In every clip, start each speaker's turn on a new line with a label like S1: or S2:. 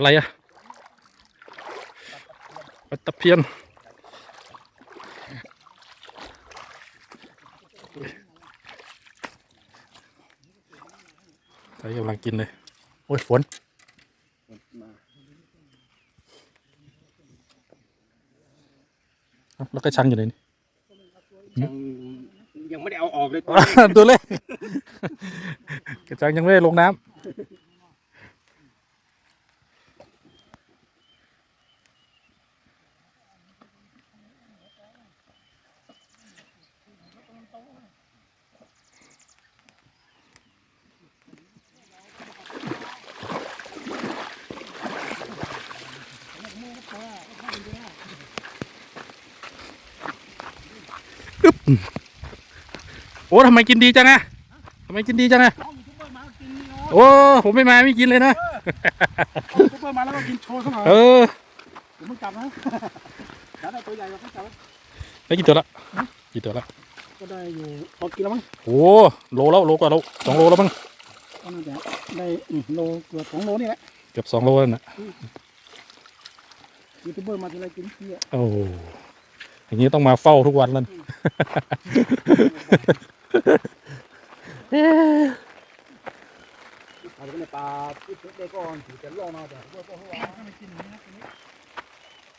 S1: ปลาอะไรอะปลาตะเพียนใครกำลังกินเลย โอ้ยฝนเอ้าแล้วก็ชังอยู่ไหนนี่
S2: ยังยังไม่ได้เอาออกเลย
S1: ตัวเล็ก กระชังยังไม่ได้ลงน้ำ โอ้ทำไมกินดีจังอะทำไมกินดีจังอะโอ้ผมไม่มาไม่กินเลยนะ
S2: ซุปเปอร์มาแล้วก็กินโชว์ซะหน่อย
S1: เออ
S2: ผมไม่จับนะจับได้ตัวใหญ่เราไม่จับ
S1: ได้กี่ตัวละกี่ตัวละ
S2: ก็ได้อยู่พอกินแล้วมั้ง
S1: โอ้โลแล้วโลกว่าโลสองโลแล้วมั้ง
S2: ก็น่าจะได้อืมโลเกือบสองโลนี่แหละ
S1: เกือบสองโลแล้วนะ
S2: ยูทูบเบอร์มาทีไรกินเที่ย
S1: โอ้ อย่างนี้ต้องมาเฝ้าทุกวันแล้วนะ
S2: อาจจะเป็นปลาที่เด็กก่อนถือจะล่อมาแต่พวกพวกพวกว่าไม่กินนะ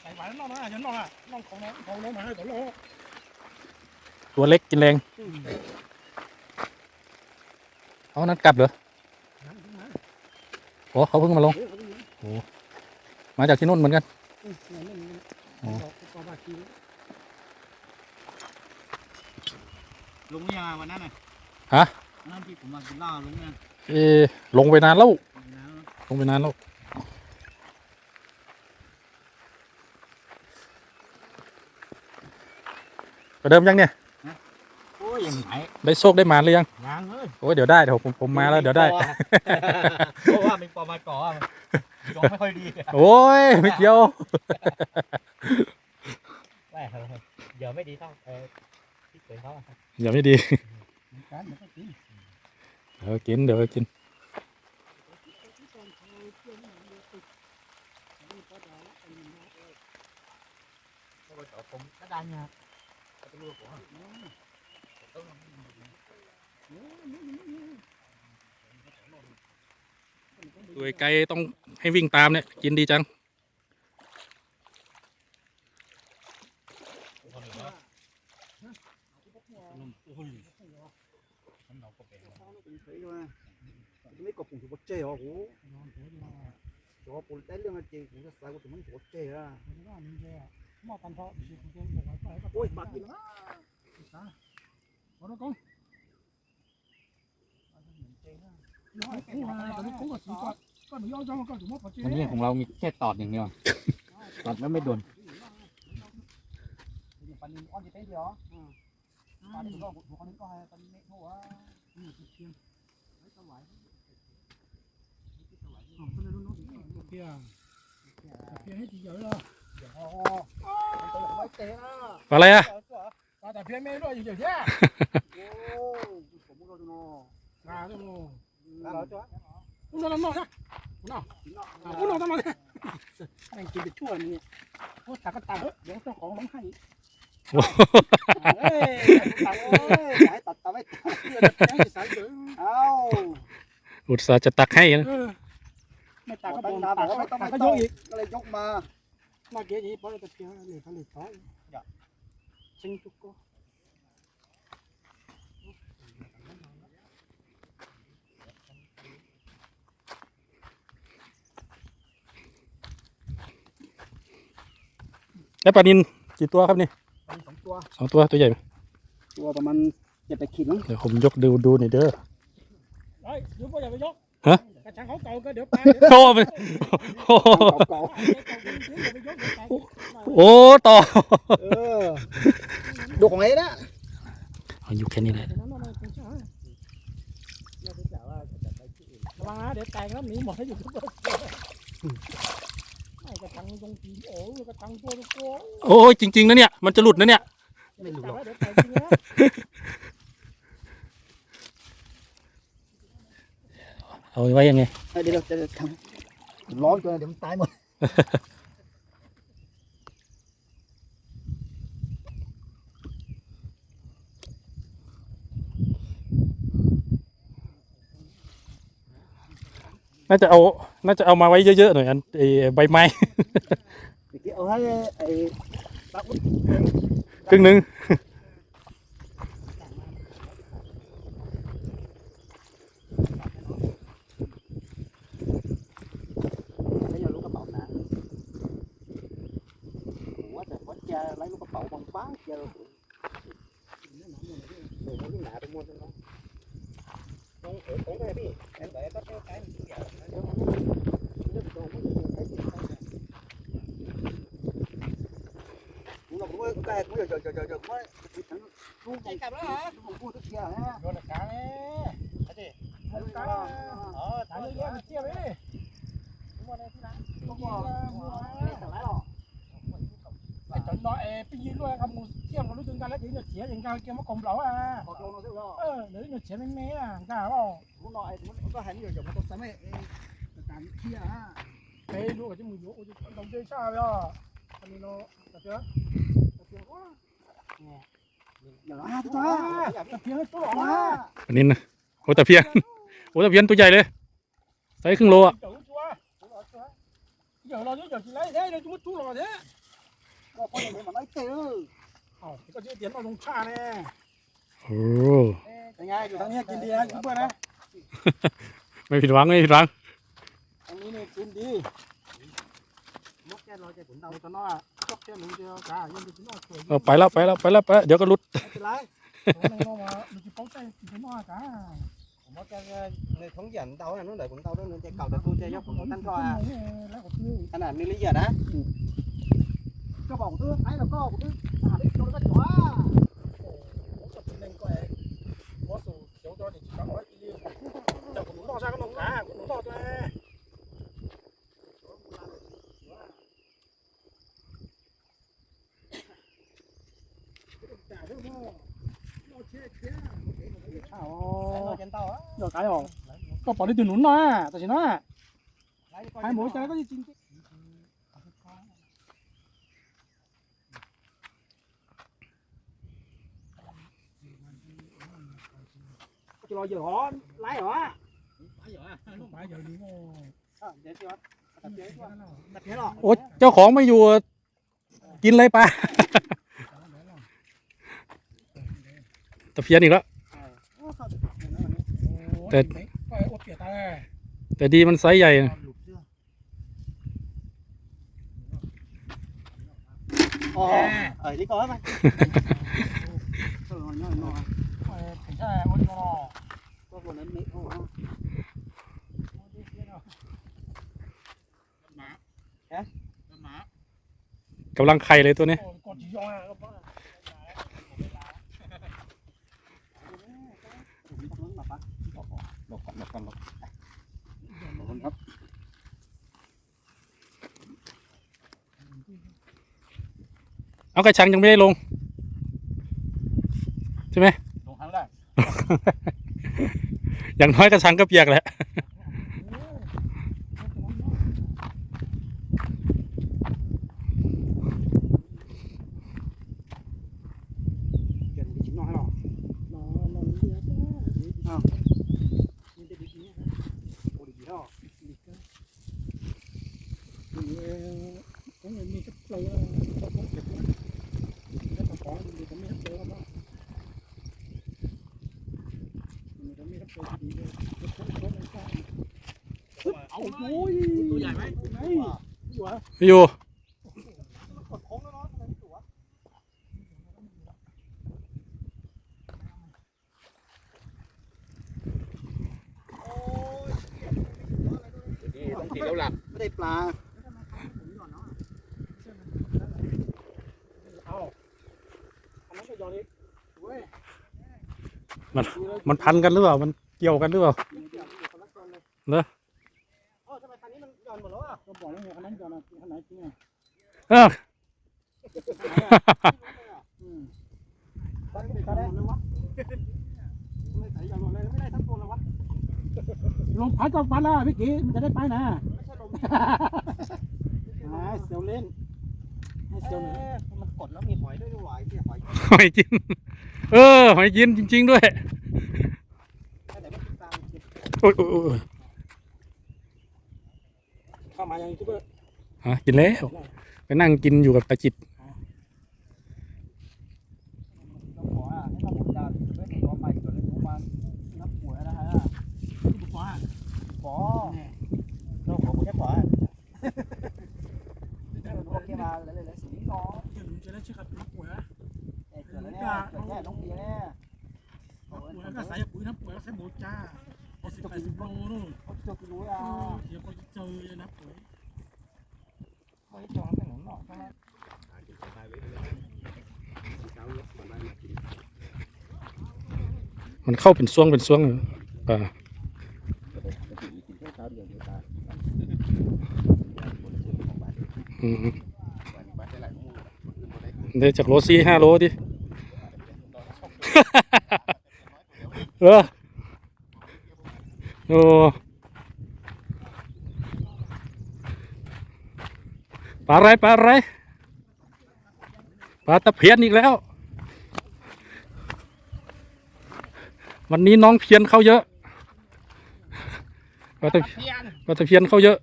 S2: ใส่หวานล่อมาฉันล่ออะล่อของน้องของน้องมาให้ตัวล่อง
S1: ตัวเล็กกินแรงเอานั้นกลับเหรอโอ้เขาเพิ่งมาลงมาจากที่นู่นเหมือนกัน
S2: ลุงยังวันนั้นน่ะ
S1: ฮะ
S2: นั่นที่ผมมากินเหล้าลุงยัง
S1: เออลงไปนานแล้วลงไปนานแล้วประเดิมยังเนี่ย
S2: โอ้ยยังไหน
S1: ได้โชคได้หมานหรือยัง
S2: ยังเอ้ย
S1: โอ้ยเดี๋ยวได้เดี๋ยวผมผมมาแล้วเดี๋ยวได้
S2: เพราะว่ามีปอมาก่อดวงไม่ค่อยดี
S1: โอ้ยไม่เกี่ยว
S2: ไม่เดี๋ยวไม่ดีต้อง เออที่เคยเขา
S1: อย่าไม่ดี
S2: การมันก็กิน
S1: เดี๋ยวกินเดี๋ยวกิน
S2: ผมก็ได้เนี่ย
S1: ตัวไกลต้องให้วิ่งตามเนี่ย กินดีจัง
S2: ก็ปุ่มถูกเจ๊เหรอโอ้จอปุ่มแต่เรื่องจริงผมจะใส่ว่าถึงมันถูกเจ๊อะโอ้ยบักกินขอโทษกง
S3: วันนี้ของเรามีแค่ตอดอย่างเดียวตอดแล้วไม่โดน
S2: ปันอ้อนจะเป็นเดียวปันก็บุคคลนี้ก็ให้ปันเมฆหัวเพียงสวาย เพียเพียให้ทีเดียวเลยโอ้โหไม่เตะนะ
S1: อะไรอะ
S2: ปลาแต่เพียงไม่ด้วยอยู่เดี๋ยวแย่โอ้ผมก็ดูนนาดูนาจ้ะอุโนนนนะอุโนอุโนนนนะแม่งกินไปชั่วนี่โอ้ตากก็ตากเดี๋ยวเจ้าของร้องไห้เอ้ยตากเอ้ยสายตัดตาไม่ตัดสายเดือเอ้า
S1: อุ ตส่าห์จะตักให้นะ
S2: ไม่ตากก็โดนตากก็ตากก็ยกอีกก็เลยยกมาเมื่อกี้นี้พอจะเพียงหนึ่งพันหนึ่งร้อยชิงทุกก็
S1: แล้วปลานินกี่ตัวครับนี่
S2: สองตัว
S1: สองตัวตัวใหญ่ไหม
S2: ตัวประมาณเจ็ดแปดขีดมั้ง
S1: เดี๋ยวผมยกดูดูหน่อยเด้อ
S2: เฮ้ยยกก็อย่าไปยก
S1: ฮะ
S2: ก ระชังเขาเก่าก็เดี๋ยวแปล
S1: โอ้มันโอ้
S2: เก่า
S1: โอ้ต่อ
S2: เออดูของไอ้นะ
S1: เอาอยู่แค่นี้แหละ
S2: ระวังนะเดี๋ยวแตกแล้วหนีหมดให้อยู่ทุกคนไม่กระชังตรงตีนโอ้ยกระชังตัวตัว
S1: โอ้ยจริงๆนะเนี่ย มันจะหลุดนะเนี่ย
S2: ไม่รู้หรอกเดี๋ยวแตกจริงนะ
S1: เอาไว้ยังไง
S2: เดี๋ยวจะท
S4: ร้อนเกินเดี๋ยวมันตายหมด
S1: น่าจะเอา น่าจะเอามาไว้เยอะๆหน่อยอันไอ้ใบไม้
S4: เมื่อกี้เอาให้ไอ้ตาอุ้ย
S1: ครึ่งหนึง
S4: ไม่ยอมลูกกระเป๋าหนาผมว่าแต่ วัดแกไล่ลูกกระเป๋าบางบ้างแกเราเดี๋ยวมันหนาไปหมดเลยนะตรงเออตรงเลยพี่เอ็นไหนก็เท่ากันดี๋ยวมันเรื่องรงมันจะใช้ที่ใช้ว่าแกไม่อยากจะจะจะจะว่าลูกใหญ่กลับแล้วเหรอผมพูดทุกอย่างฮะ
S2: โดนกลางเลยอาดิเอากลางอ๋อตาเยอะๆมันเจี๊ยบเลมัวในที่นั้นมัวมัวไอ้จนน้อยเอไปยืนด้วยครับมูเทียมกันรู้ถึงกันแล้วเดี๋ยวจะอย่างการเกี่ยวกับกลมเหลาอะเออเดี๋ยวจะเสียไม่เยอะกล้าเปล่าไปดูกับที่มืออยู่จะต้องเจ๊ชาไปอะอันนี้เนาะแต่เจ้าต่เจ้าว่าแต่เพียงให้ตัวว่า
S1: อันนี้นะโอ้ตะเพียนโอ้ตะเพียนตัวใหญ่เลยไซส์ครึ่งโลอะ
S2: เดี๋ยวเราจะเดี๋ยวจะไล่ได้เดี๋ยวจะมุดตู้หรอเนี่ย
S4: ก็พออย่างนี้มันไม่เจอ
S2: อ๋อก็จะเตียนมาลงชาแน่
S1: โอ้
S2: ยังไงอยู่ทางนี้กินดีนะอยู่เพื่อนนะ
S1: ไม่ผิดหวังไม่ผิดหวัง
S2: ทางนี้เนี่ยกินดีมกแกเราจะผลเดาตอนน้อยจกแค่หนึ่งเดียวจ้ายังจะกินน้อยสวย
S1: เออไปแล้วไปแล้วไปแล้วไปแล้วเดี๋ยวก็หลุด
S4: ไม่เป็นไร
S2: น้องมาดูจิป้องใจกินน้อยจ้า
S4: ผมว่าแกในท้องหยันเตาเนี่ยนู้นไหนผมเตาด้วยนู้นใจเก่าแต่ตู้ใจยกผมตั้งก่อน
S2: แล้วก็คือ
S4: ขนาดนี้ละเอียดนะ ก็บอกตื้อไอ้แล้วก็บอกตื้ออ่าได้โดนก็จ๋า
S2: ผมจะเป็นเล่นก็เองหัวสูเดี๋ยวตอนนี้จะเอาไก็
S4: จ
S2: ริง
S4: จะรอเยอะหรอไล่หรอ
S2: ขายอย่างนี้โง่
S4: เดี๋ยวสิวะตัดเดี๋ยวสิวะตัดเดี๋ยวหรอ
S1: โอ้เจ้าของไม่อยู่ กินเลยปลาตะเพียนอีกแล้วแต่
S2: ก็อดเปียตา
S1: แต่ดีมันไซส์ใหญ่
S4: หลุดเสื้ออ๋อเอ้ยนี่ก่อนไหม เออน้อยน้อย
S2: ถึงใช่อดนอ
S4: ก็คนนั้นไม่โอ้
S1: กำลังไข่เลยตัวนี้
S2: กดจียองอะ
S3: หลบก่อนหลบก่อนหลบ
S4: ขอบคุณครับ
S1: เอากระชังยังไม่ได้ลง ใช่ไหม
S2: ลงครั้งแรก
S1: อย่างน้อยกระชังก็เปียกแหละ
S4: เกินไปชิ้นน้อยหรอ
S2: น้องน้องเดียวอ้าวมันจะดีดีนะ
S4: โอ้ดีหรอ
S2: เออมีกับเราเราพบเก็บนะแล้วก็ของดีก็ไม่ให้เจอมามันก็ไม่ให้เจอดีเลยเอาโอ้ยตัวใหญ่ไหมไหน อยู่อะ
S1: อยู่
S4: กดโค้งแล้วเนาะทำไมไม่ถูกวะ
S3: ต้องกินแล้วหลับ
S4: ไม่ได้ปลา
S2: เอาอันนั้นก็ยอดอีกเว้ย
S1: มันพันกันหรือเปล่า มันเกี่ยวกันหรือเปล่าเหรอ
S4: เออทำไมคันนี้มันหย่อน หมดแล้วอะ
S2: ก็บอกแล้วไงอันนั้นยอดนะอันไหนจริงอะ
S1: เออ
S2: อืม
S4: คันนี้ไม่ได้เลยวะทำไมใส่หย่อนหมดเลยไม่ได้ทั้งตัวเลยวะ
S2: ลงพัดกับฟันละพี่กี้มันจะได้ไปนะไอ้เซลเล่นให้เซลหน่อย
S4: มันกดแล้วมีหอยด้วยด้วยหอยที่หอย
S1: หอยจิน เออ หอยจินจริง ๆ ด้วย
S4: แต่ไม่ติดตาม
S1: โอ้ยโอ้ยโอ้ย
S2: เข้ามายังยูทูบเบอร์
S1: ฮะกินแล้วไปนั่งกินอยู่กับตาจิต
S4: ต้องขออะให้เราหมดดาวไม่ขอไปก่อนเลยทุกวันนับป่วยนะฮะ
S2: บุกฟ้า
S4: ขอเราขอคุณแค่ขอโอเคมาเลยเลยสีน้อง
S2: เดี๋ยวจะได้ชื่อกับน้ำป่วยนะ
S4: เกิดแล้วเนี่ยเกิดแค่น้องเบียร์เนี่ย
S2: น้ำป่วยก็ใส่ปุ๋ยน้ำป่วยก็ใส่หมูจ้าเอา สิบแปดสิบโลนู่น
S4: เขาจะกินรู้อะ
S2: เดี๋ยวก็จะเจอนะป่วย
S4: ไม่จองเป็นหนุนหน่อยใช่ไหม
S1: มันเข้าเป็นช่วงเป็นช่วงอ่าอืมได้จากโลสี่ห้าโลดิ เออ โอ้ปลาอะไรปลาอะไรปลาตะเพียนอีกแล้ว วันนี้น้องเพียนเข้าเยอะปลาตะปลาตะเพียนเข้าเยอะ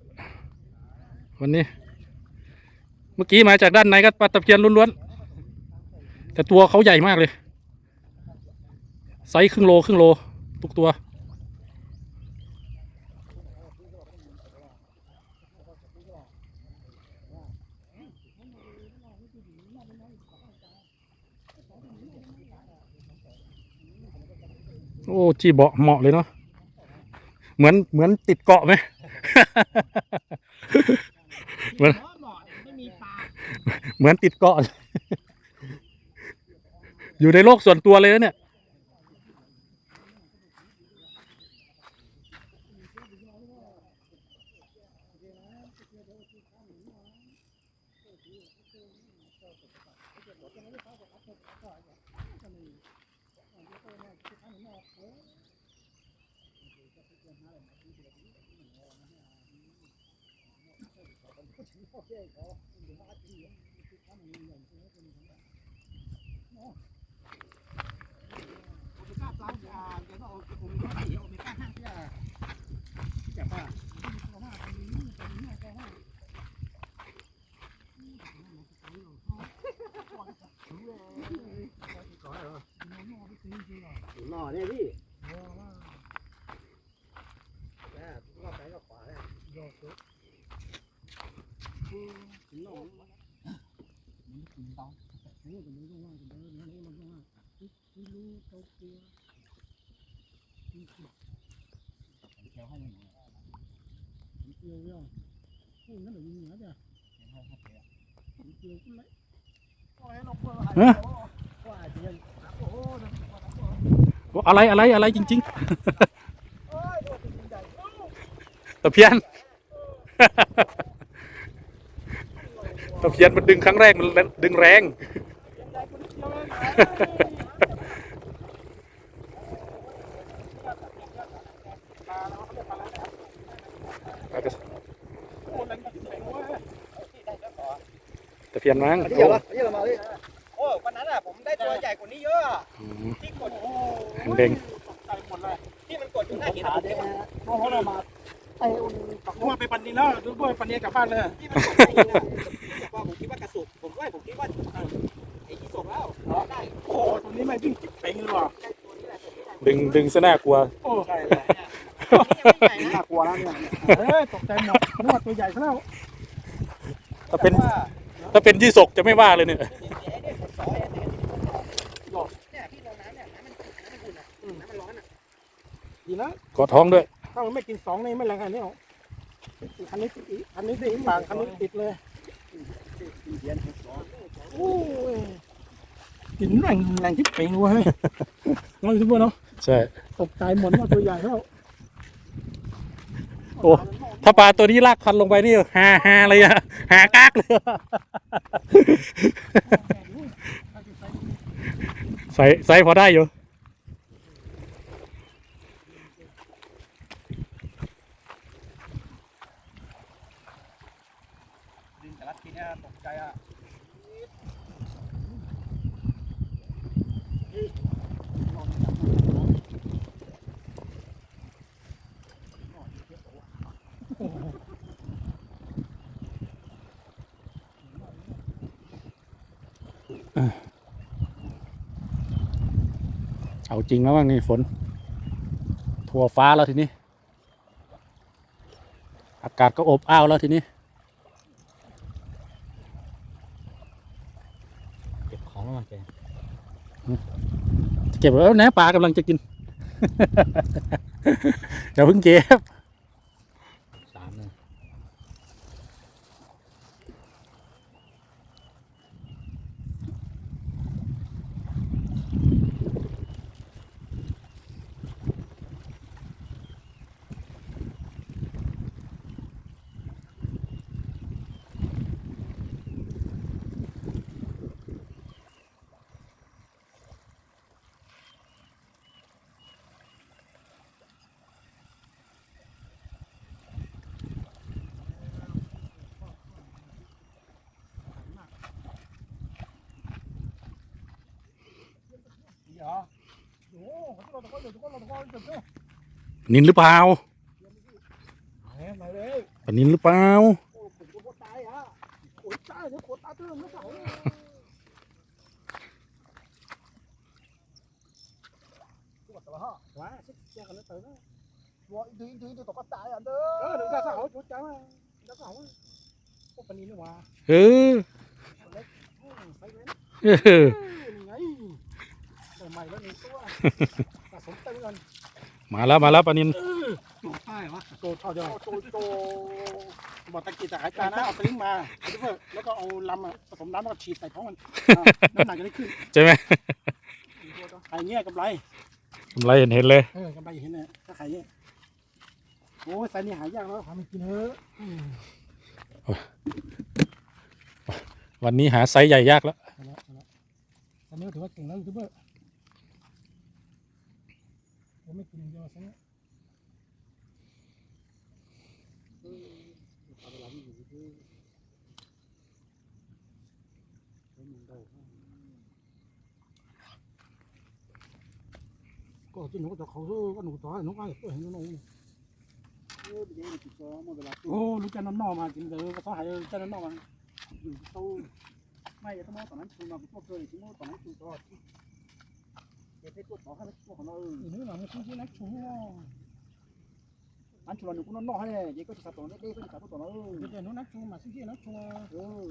S1: วันนี้ เมื่อกี้มาจากด้านในก็ปลาตะเพียนล้วนๆแต่ตัวเขาใหญ่มากเลยไซส์ครึ่งโลครึ่งโล ทุกตัว โอ้จีเบาะเหมาะเลยเนาะเหมือนเหมือนติดเกาะไหมเหมือนเหมือนติดเกาะ อยู่ในโลกส่วนตัวเลยนะเนี่ย
S4: เนี่ยพี่แม่รอบซ้ายรอบขวาเนี่ยหน่อ
S2: เกี่ยวเกี่ยวพูดงั้นเดี๋ยวยิงเหนือจ้ะเกี่ยวขึ้นเลย
S1: ฮะ อ อะไรอะไรอะไรจริงๆตะเพียนตะเพียนมันดึงครั้งแรกมันดึงแรงตะเพียนมั้ง
S4: อันนี้เหรออันนี้เรามาเลยโอ้วันนั้นอะผมได้ตัวใหญ่กว่านี้เยอะที่กด
S1: เด้ง
S2: ใจหมดเลย
S4: ที่มันกดอยู่หน้าหินผมเนี่ยเพราะเรามาไอ้อุ่น
S2: เพราะว่าไปปันนี้แล้วดูด้วยปันนี้กลับบ้านเลย
S4: ที่มันกดหน้าหินอะว่าผมคิดว่ากระสุกผมว่าผมคิดว่าไอ้ที่ส่งแล้วได้
S2: โอ้ตัวนี้ไม่วิ่งจิ๊บเป่งเลยว่ะ
S4: ได้ตัวนี้แหละ
S1: ดึงดึงซะน่ากลัว
S2: โอ้
S4: ใช่เลยเนี่ยน่ากลัวแล้วเนี่ย
S2: เอ้ยตกใจหมดนึกว่าตัวใหญ่ซะแล้ว
S1: ถ้าเป็นถ้าเป็นยี่สกจะไม่ว่าเลยเนี่ย
S4: เนี่ยพี่ลงน้ำเนี่ยน้ำมันน้ำมันอุ่นอะน้ำมันร้อนอะ
S2: ดีนะ
S1: กอท้องด้วย
S2: ถ้ามันไม่กินสองนี่ไม่แรงขนาดนี้หรอกอันนี้อันนี้ติดปากอันนี้ติดเลยโอ้ยกินแรงแรงที่เป่งเว้ยน้องยูทูบเบอร์เนาะ
S1: ใช่
S2: ตกใจหมดว่าตัวใหญ่แล้ว
S1: โอ้ถ้าปลาตัวนี้ลากคันลงไปนี่ฮาฮาเลยอะหากากเลยอะ ใส่ใส่พอได้อยู่
S4: ทีเนี้ยตกใจอะ
S1: เอาจริงแล้วบ้างนี่ฝน ทั่วฟ้าแล้วทีนี้ อากาศก็อบอ้าวแล้วทีนี้
S3: เก็บของแล้วมาแก
S1: เก็บแล้วนะปลากำลังจะกินอย่าเพิ่งเก็บ
S3: สามเลย
S2: เหรอโอ้โหเราตะโก นิน
S1: หรือเปล่าปนินหรือเปล่า
S2: เออ ตัวสะสมเต็มกัน
S1: มาแล้วมาแล้วปลานิน
S4: ตัวป้ายวะ
S2: โตเท่าเดียวโตโตบอกตะกี้ตะหายปลานะเอาสลิงมาแล้วก็เอาลำผสมน้ำแล้วก็ฉีดใส่ท้องมันน้ำหนักจะได้ขึ้น
S1: ใช่ไหม
S2: ไข่เงี้ยกำไร
S1: กำไรเห็นเห็นเลย
S2: เออกำไรเห็นเนี่ยถ้าไข่เงี้ยโอ้ยไซนี่หายากแล้วทำให้กินเถอะ
S1: วันนี้หาไซส์ใหญ่ยากแล้ว
S2: ไซนี่ถือว่าเก่งแล้วยูทูบเบอร์ ผมไม่กินเดียวไซนี่ก็กินหนูก็จะเขาก็หนูต่อหนูก็เห็นหนู
S4: เออเดี๋ยวติดต่อมาเวลา
S2: โอ้รู้จักน้ำนอมาจริงเลยก็ต้องหายจักน้ำนอมา
S4: อยู่ตู้ไม่ตอนนั้นตอนนั้นคุณมาพวกเคยที่โม่ตอนนั้นคุณก็เด็กตัวต่อให้พวกของเรา
S2: อีนี่หลังมันคือนักชู
S4: อันชุลนุคุณน้องให้เด็ กก็จะตัวเล็กๆก็จะตัวเรา
S2: เดี๋ยวนู้นักชูมาซื้อนักชู
S4: เออ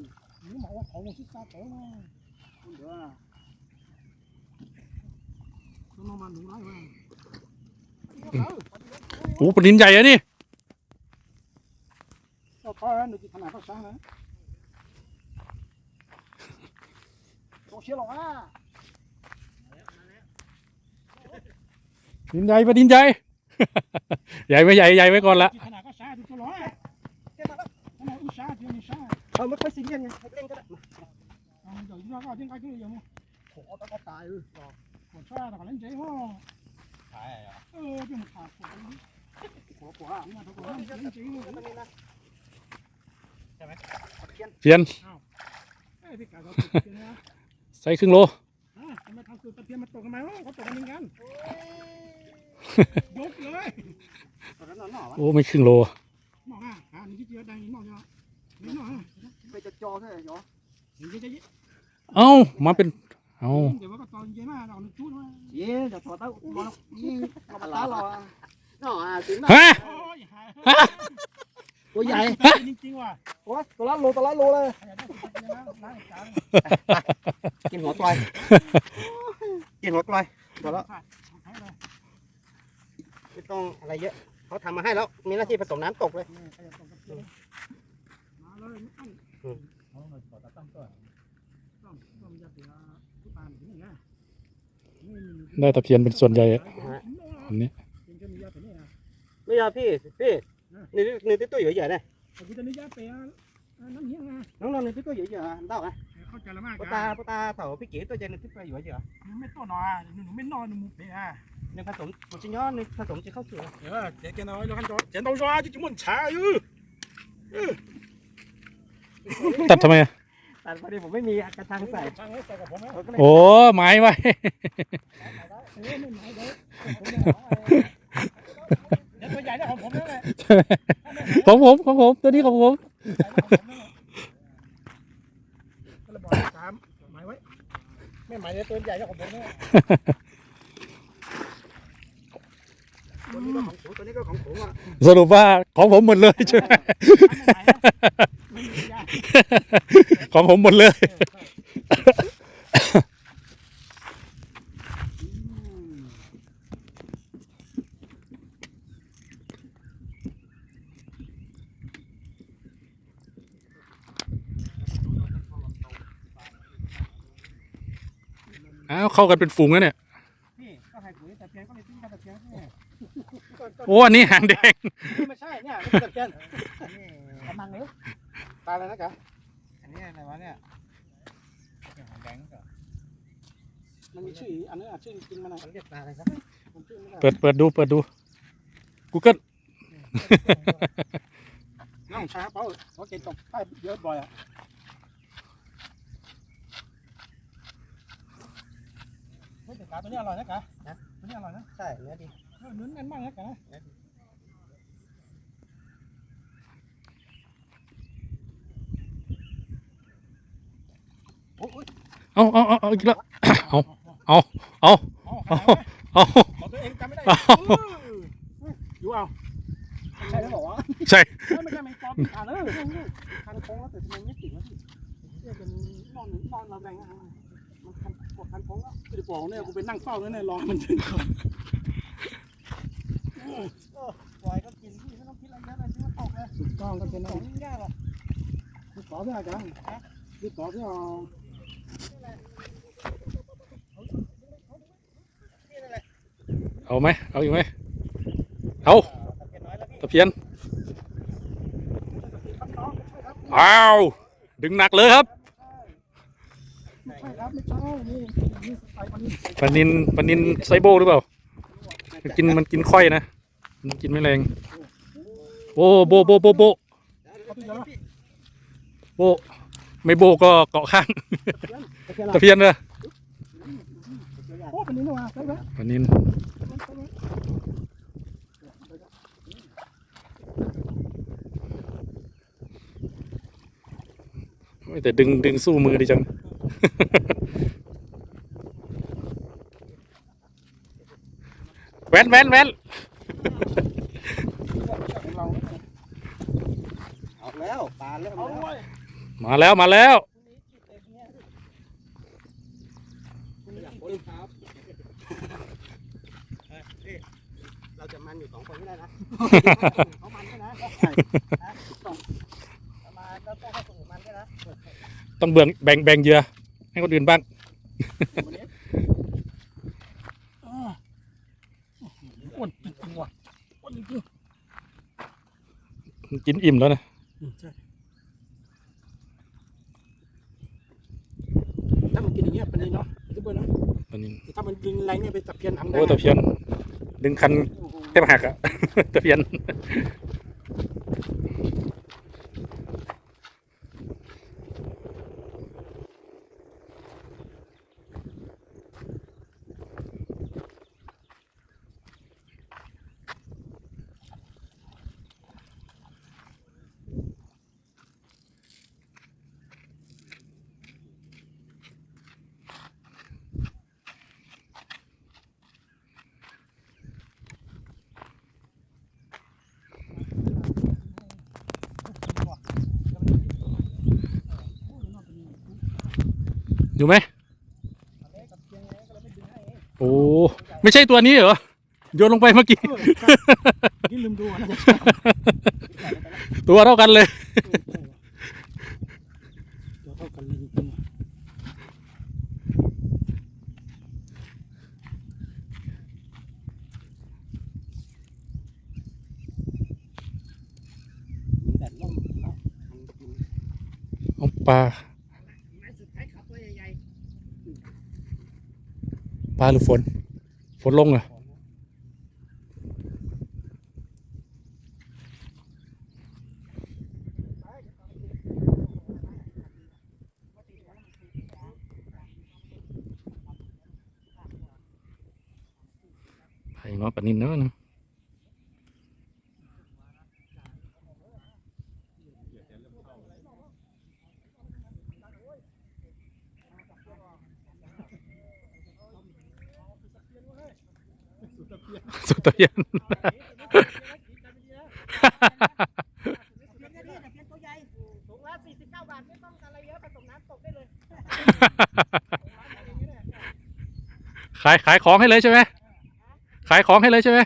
S2: นี่หมอว่าเขาลงชิดซาเต๋อมา
S4: คุณเด้อ
S2: ตัวน้องมาหนูไรมา
S1: โอ้ปลานินใหญ่อะนี่
S2: ก็พอหนูจะขนา ดเขาช้างนะต้องเชี่ยวหรอกอะ
S1: ปลานินใหญ่ปลานินใหญ่ ใหญ่ไม่ใหญ่ใหญ่ไว้ก่อนละ
S2: ขนาดเขาช้างตัวร้อยขนาดอุชาเดียวนี่ชา
S4: เออไม่ค่อยซีเรียสไงเล่นก็ได้
S2: เดี๋ยวเราก็ทิ้งกันที่อย่างนี้
S4: โอ้ต้องก็ตายเออ
S2: ปวดชาแต่ก็เล่นใจว่า
S3: ใช่เหรอ
S2: เออที่มันขาดปวดหัวปวดนี่นะทุกคนเล่นใจว่า
S1: เพียน
S2: เอ้ยพี่กาเขาตกนะ
S1: ใส่ครึ่งโล
S2: อ่าทำไมทำคือตะเพียนมาตกกันไหมวะเขาตกกันเหมือนกัน ยกเลย
S4: ตอนนั้นหน่อวะ
S1: โอ้ไม่ครึ่งโล
S2: นอกอะอ่านี่ที่เจอได้นอกเนาะนี่นอกอะ
S4: ไปจะจอใช่ไหมยอ
S2: นี่จะจะ
S1: เอ้ามาเป็นเอ้า
S2: เดี๋ยวว่าก็ตอนเย็นมาเราหนึ่งชุดมา
S4: เย้จะถอดเต้าบอลยิงเรามาตาเราอะหน่ออะถึง
S1: ฮะ
S2: โอ้ยหาย
S4: ตัวใหญ่
S2: จริงๆว่ะ
S4: ตัวตัวละโลตัวละโลเลย
S2: อยากได้ตัวเย็นนะร้านจาน
S4: กินหัวกลอยกินหัวกลอยเดี๋ยวแล้ว
S2: ใช้เลย
S4: ไม่ต้ องอะไรเยอะเขาทำมาให้แล้ว มีหน้าที่ผสมน้ำตกเลย
S2: นี่ใครจะตกกันมาเลยไม่ต้องต้องต้องยัดเดี๋ยวทุกปานถึงนี่นะ
S1: ได้ตะเพียนเป็นส่วนใหญ่อะอันนี้
S2: เป็นจะมียาตัวนี้นะ
S4: ไม่ยาพี่พี่นี่นี่ที่ตัวใหญ่ๆเนี่ย
S2: แต่กูจะมียาเปียน้ำเหี้ยนะ
S4: น้องๆนี่ที่ตัวใหญ่ๆเด้าอะ
S2: เข้าใจแล้วมาก
S4: ปตาปตาเต่าพี่เก๋ตัวใหญ่นี่ที่ตัวใหญ่ๆ
S2: หนูไม่ตัวหนอยหนูไม่นอนหนูมุเปีย
S4: นี่ผสมมันจะย้อนนี่ผสมจะเข้าเสือ
S2: เดี๋ยวเจ๊แกน้อยแล้วขั้นตอนเจ๊ต้องรอที่จุ่มมันช้าอยู่
S1: ตัดทำไมอะ
S4: ตัดพอดีผมไม่มีกระชังใส่
S2: ช่างให้ใส่กับผมไหม
S4: ผมก็เลย
S1: โอ้ไม้ไว้
S2: เออไม่ไหนเด้อเดี๋ยวตัวใหญ่ได้ของผมนั่นแหละ
S1: ของผมของผมตัวนี้ของผม
S2: ก็เลยบอกตามหมายไว้ไม่หมายในตัวใหญ่ได้ของผมนั่นแหละ
S4: ตัวนี้ก็ของผมตัวนี้ก็ของผมอะ
S1: สรุปว่าของผมหมดเลยใช่ไหมของผมหมดเลย อ้าวเข้ากันเป็นฝูงแล้วเนี่ย
S2: พี่ก็ให้ปุ๋ยแต่เพียงก็เลยทิ้งแต่เพียงนี่
S1: โอ้อันนี้หางแดง
S2: ไม่ใช่เนี่ยไม่ใช่แต่เพียงกำลังเลยตายแล้วนะกะ
S4: อันนี้อะไรวะเนี่ยแบงก์ก่อน
S2: มันมีชื่ออันนี้อะชื่อจริงมันอะ
S4: มันเรียกปลาอะไรครับ
S2: ผมชื่อไม่ได้
S1: เปิดเปิดดูเปิดดู Google
S2: น้องช้าเปล่าเพราะเกตตกใต้เยอะบ่อยอะเฮ้ยแต่กาตัวนี้อร่อยนะกะตัวนี้อร่อยนะ
S4: ใช่เนื้อดี
S2: เออเนื้น่นมากนะกะโอ้ย
S1: เอาเอาเอาเอาอีกแล้วเอาเอาเอา
S2: เอา
S1: เอา
S2: ตัวเองจำไม่ได้
S1: อ
S2: ยู่เอาใช่แล้วบอกว่า
S1: ใช่
S2: ไม่ใช่ไม่ปอมอ่านเออทางโค้งแล้วแต่ทำไมไม่ติดวะพี่เรียกเป็นนอนนอนเราแรงอะมันคันปวดคันโค้งแล้วไม่ได้บอกเนี่ยกูไปนั่งเฝ้าแล้วเนี่ยรอมันถึงก่อน
S4: ปล่อยก็กินพี่ไม่ต้องคิดอะไรเยอะเลยที่มันตกเลย
S2: ถูกต้องก็เป็น
S4: ข
S2: นั่
S4: อนงยากหรอก
S2: รีบต่อเพื่อจังรีบต่อเพื่อเอา
S1: เอาไหมเอาอีกไหมเอา
S4: ตะเกียน้อยแล้วพี่
S1: ตะเพียนอ้าวดึงหนักเลยครับ
S2: ไม่ใช่ครับไม่ใช่นี่นี่สไปมันนี่
S1: ปลานินปลานินไซโบหรือเปล่ามันกินมันกินค่อยนะ กินไม่แรงโอ้โบโบโบโบ
S2: เขาพี่เยอะ
S1: โบไม่โบก็เกาะข้าง
S2: ตะเกียบ
S1: ตะเพียนเลย
S2: โอ้เป็นนี่นะวะใช่ไหม
S1: ปลานินโอ้ยแต่ดึงดึงสู้มือดีจังแว้นแว้นแว้น
S2: ของเรา
S4: เอา แล้วปลาเริ่ม
S2: เอา
S4: แล้ว
S2: ด้วย
S1: มาแล้วมาแล้ว
S4: เราจะมันอยู่สองคนไม่ได้นะเขามันใช่ไหมมาแล้วต้องให้คนอื่นมันใช่ไหม
S1: ต้องเบื่งแบ่งแบ่งเหยื่อให้คนอื่นบ้าง
S2: อ้วนจริงๆว่ะอ้วนจริง
S1: กินอิ่มแล้วนะ
S2: ๆ ใช่ถ้ามันกินอย่างเงี้ยเป็นนี่เนาะทุกคนนะ
S1: ปลานิน
S2: ถ้ามันดึงแรงเนี่ยไปตะเพียนทำได้
S1: โอ้ตะเพียน ดึงคันแทบหักอะตะเพียน อยู่ไหมโอ้ไม่ใช่ตัวนี้เหรอโยนลงไปเมื่อกี้
S2: นี่ลืมดูนะ
S1: ตัวเท่ากันเลย
S2: ตัวเท่ากันเลยเอา
S1: ปลา ปลาหรือฝน ฝนลงเหรอไผ่เงาะ
S2: ปลานินเนาะ ตะเพียน
S5: ตัวใหญ่ถุงละ49 บาท ไม่ต้องอะไรเยอะผสมน้ำตกได้เลย
S2: ขายขายของให้เลยใช่ไหมขายของให้เลยใช่ไหม